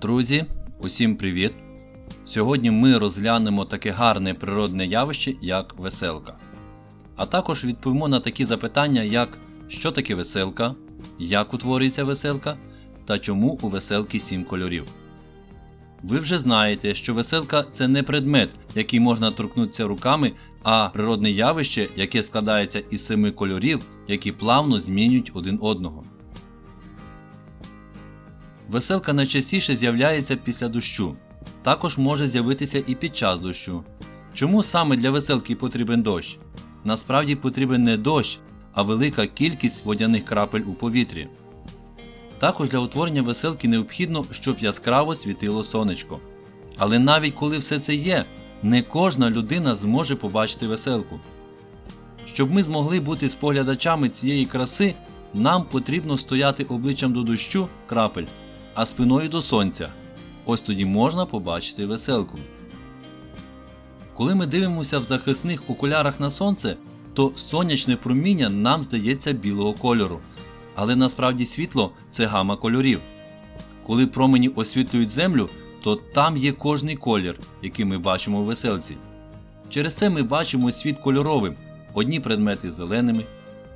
Друзі, усім привіт! Сьогодні ми розглянемо таке гарне природне явище, як веселка. А також відповімо на такі запитання, як що таке веселка, як утворюється веселка та чому у веселки 7 кольорів. Ви вже знаєте, що веселка це не предмет, який можна торкнутися руками, а природне явище, яке складається із семи кольорів, які плавно змінюють один одного. Веселка найчастіше з'являється після дощу. Також може з'явитися і під час дощу. Чому саме для веселки потрібен дощ? Насправді потрібен не дощ, а велика кількість водяних крапель у повітрі. Також для утворення веселки необхідно, щоб яскраво світило сонечко. Але навіть коли все це є, не кожна людина зможе побачити веселку. Щоб ми змогли бути споглядачами цієї краси, нам потрібно стояти обличчям до дощу крапель, а спиною до сонця. Ось тоді можна побачити веселку. Коли ми дивимося в захисних окулярах на сонце, то сонячне проміння нам здається білого кольору. Але насправді світло це гама кольорів. Коли промені освітлюють землю, то там є кожний колір, який ми бачимо у веселці. Через це ми бачимо світ кольоровим, одні предмети зеленими,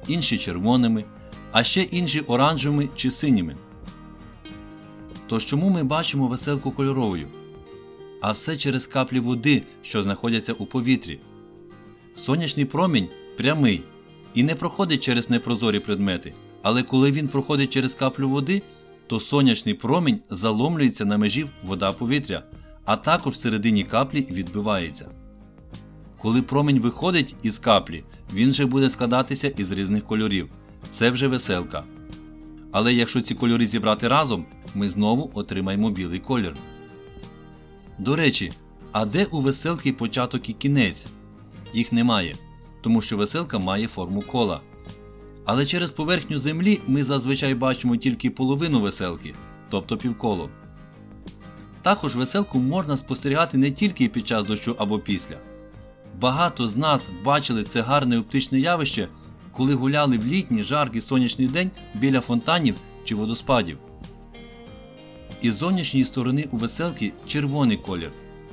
інші червоними, а ще інші оранжевими чи синіми. Тож чому ми бачимо веселку кольоровою? А все через каплі води, що знаходяться у повітрі. Сонячний промінь прямий і не проходить через непрозорі предмети, але коли він проходить через каплю води, то сонячний промінь заломлюється на межі вода-повітря, а також всередині каплі відбивається. Коли промінь виходить із каплі, він вже буде складатися із різних кольорів. Це вже веселка. Але якщо ці кольори зібрати разом, ми знову отримаємо білий колір. До речі, а де у веселки початок і кінець? Їх немає, тому що веселка має форму кола. Але через поверхню землі ми зазвичай бачимо тільки половину веселки, тобто півколо. Також веселку можна спостерігати не тільки під час дощу або після. Багато з нас бачили це гарне оптичне явище, коли гуляли в літній жаркий сонячний день біля фонтанів чи водоспадів. Із зовнішньої сторони у веселки червоний колір,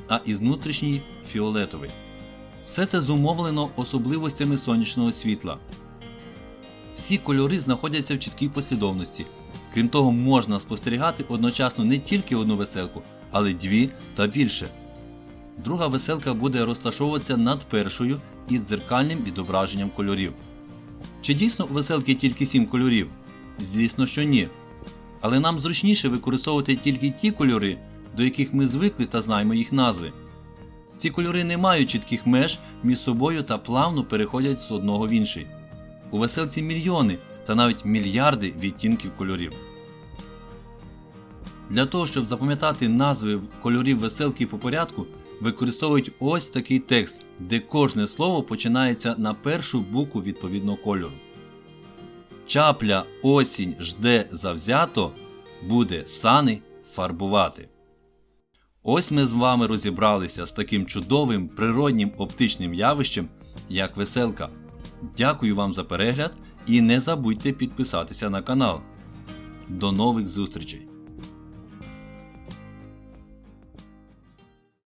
а із внутрішньої фіолетовий. Все це зумовлено особливостями сонячного світла. Всі кольори знаходяться в чіткій послідовності. Крім того, можна спостерігати одночасно не тільки одну веселку, але дві та більше. Друга веселка буде розташовуватися над першою із дзеркальним відображенням кольорів. Чи дійсно у веселки тільки 7 кольорів? Звісно, що ні. Але нам зручніше використовувати тільки ті кольори, до яких ми звикли та знаємо їх назви. Ці кольори не мають чітких меж між собою та плавно переходять з одного в інший. У веселці мільйони та навіть мільярди відтінків кольорів. Для того, щоб запам'ятати назви кольорів веселки по порядку, використовують ось такий текст, де кожне слово починається на першу букву відповідного кольору. Чапля осінь жде завзято, буде сани фарбувати. Ось ми з вами розібралися з таким чудовим природнім оптичним явищем, як веселка. Дякую вам за перегляд і не забудьте підписатися на канал. До нових зустрічей!